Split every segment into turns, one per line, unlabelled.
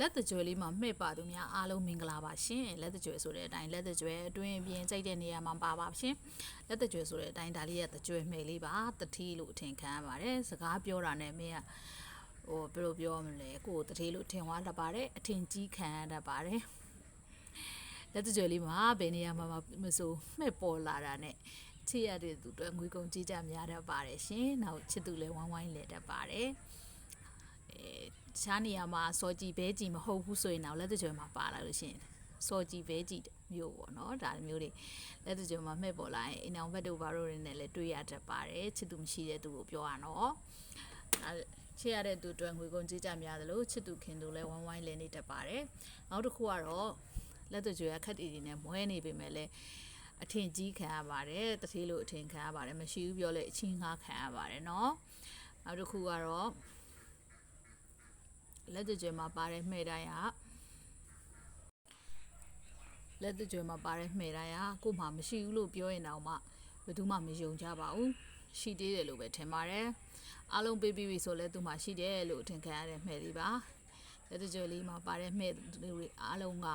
လက်တကြွယ်လေးမှာမှဲ့ပါသူများအားလုံးမင်္ဂလာပါရှင်လက်တကြွယ်ဆိုတဲ့အတိုင်းလက်တကြွယ်အတွင်းပြင်ကြိုက်တဲ့နေရာမှာပါပါရှင်လက်တကြွယ်ဆိုတဲ့အတိုင်းဒါလေးကတကြွယ်မှဲ့လေးပါတတိလို့အထင်ခံရပါတယ်စကားပြောတာနဲ့မင်းကဟိုဘယ်လိုပြောမလဲကိုယ်တတိလို့ထင်သွားတတ်ပါတယ်အထင်ကြီးခံရတတ်ပါတယ်လက်တကြွယ်လေးမှာဘယ်နေရာမှာမဆိုမှဲ့ပေါ်လာတာနဲ့ချစ်ရတဲ့သူတွေငွေကုန်ကြီးကြများတတ်ပါတယ်ရှင်နောက်ချစ်သူလည်းဝိုင်းဝိုင်းလဲတတ်ပါတယ်အဲ ရှားနေရာမှာစောကြည်ဘဲကြည်မဟုတ်ဘူးဆိုရင်တော့လက်တကြွယ်မှာပါလာလို့ရှိရင်စောကြည်ဘဲကြည်မျိုးပေါ့နော်ဒါမျိုးတွေလက်တကြွယ်မှာမှဲ့ပေါ်လာရင်အိမ်အောင်ဘက်တို့ဘာတို့တွေနဲ့လည်းတွေ့ရတတ်ပါတယ်ချစ်သူမရှိတဲ့သူကိုပြောရတော့အဲချစ်ရတဲ့သူအတွက်ငွေကုန်ကြေးကြများသလိုချစ်သူခင်သူလည်းဝိုင်းဝိုင်းလဲနေတတ်ပါတယ်နောက်တစ်ခုကတော့လက်တကြွယ်ကခက်တီတီနဲ့မွဲနေပေမဲ့လည်းအထင်ကြီးခံရပါတယ်တထေးလို့အထင်ခံရပါတယ်မရှိဘူးပြောလဲအချင်းငှားခံရပါတယ်เนาะနောက်တစ်ခုကတော့ လက်တကြွယ်မှာပါတဲ့မှဲ့တိုင်းကလက်တကြွယ်မှာပါတဲ့မှဲ့တိုင်းကကို့မှာမရှိဘူးလို့ပြောရင်တော့မှဘယ်သူမှမယုံကြပါဘူးရှိသေးတယ်လို့ပဲထင်ပါတယ်အားလုံးပေးပြီးပြီဆိုလဲသူမှရှိတယ်လို့ထင်ခံရတဲ့မှဲ့လေးပါလက်တကြွယ်လေးမှာပါတဲ့မှဲ့တွေအားလုံးက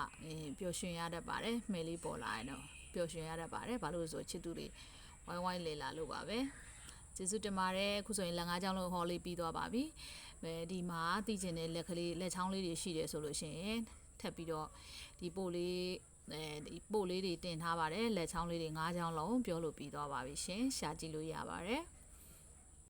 ပျော်ရွှင်ရတတ်ပါတယ်မှဲ့လေးပေါ်လာရင်တော့ပျော်ရွှင်ရတတ်ပါတယ်ဘာလို့လဲဆိုချစ်သူတွေဝိုင်းဝိုင်းလေလာလို့ပါပဲကျေးဇူးတင်ပါတယ်အခုဆိုရင်လက်ငါးချောင်းလုံးဟောလေးပြီးသွားပါပြီ အဲဒီမှာတည်ကျင်တဲ့လက်ကလေးလက်ချောင်းလေးတွေရှိတယ်ဆိုလို့ရှိရင်ထပ်ပြီးတော့ဒီပို့လေးအဲဒီပို့လေးတွေတင်ထားပါတယ်လက်ချောင်းလေးတွေ၅ချောင်းလုံးပြောလို့ပြီးသွားပါပြီရှင်ရှာကြည့်လို့ရပါတယ်